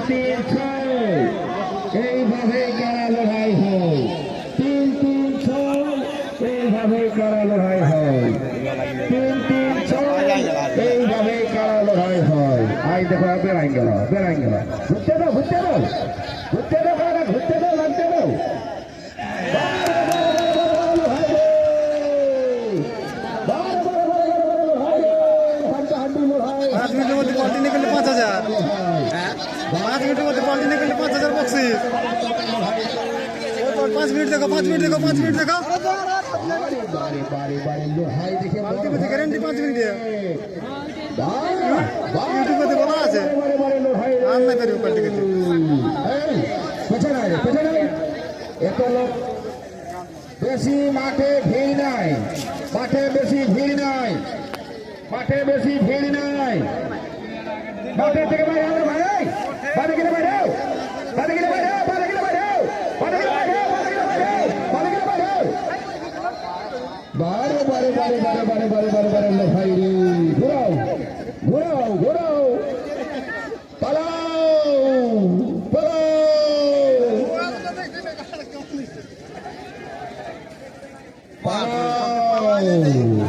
তিন ছয় এইভাবে কারা লড়াই হয় তিন তিন ছয় এইভাবে কারা লড়াই হয় তিন তিন ছয় এইভাবে কারা লড়াই হয় আই দেখো বেড়াই গেল বেড়াই গেল ঘুরতে দাও ঘুরতে দাও ঘুরতে দাও কারা ঘুরতে দাও লাগতে দাও পাঁচ মিনিটের মধ্যে পাল্টি পাঁচ হাজার পাঁচ মিনিটের মধ্যে পাল্টি নিয়ে গেলে পাঁচ হাজার বক্সিস পাঁচ মিনিট দেখো, পাঁচ মিনিট দেখো, পাঁচ মিনিট দেখো। পাল্টি মধ্যে গ্যারেন্টি পাঁচ মিনিটে। ইউটিউবে বলা না বেশি মাঠে ভিড় নাই। মাঠে বেশি ভিড় নাই। মাঠে বেশি ভিড় নাই। মাঠে থেকে বারে বারে বারে বারে বারে বারে বারে বারে ভাই রে ঘোরাও ঘোরাও ঘোরাও পালাও পালাও পালাও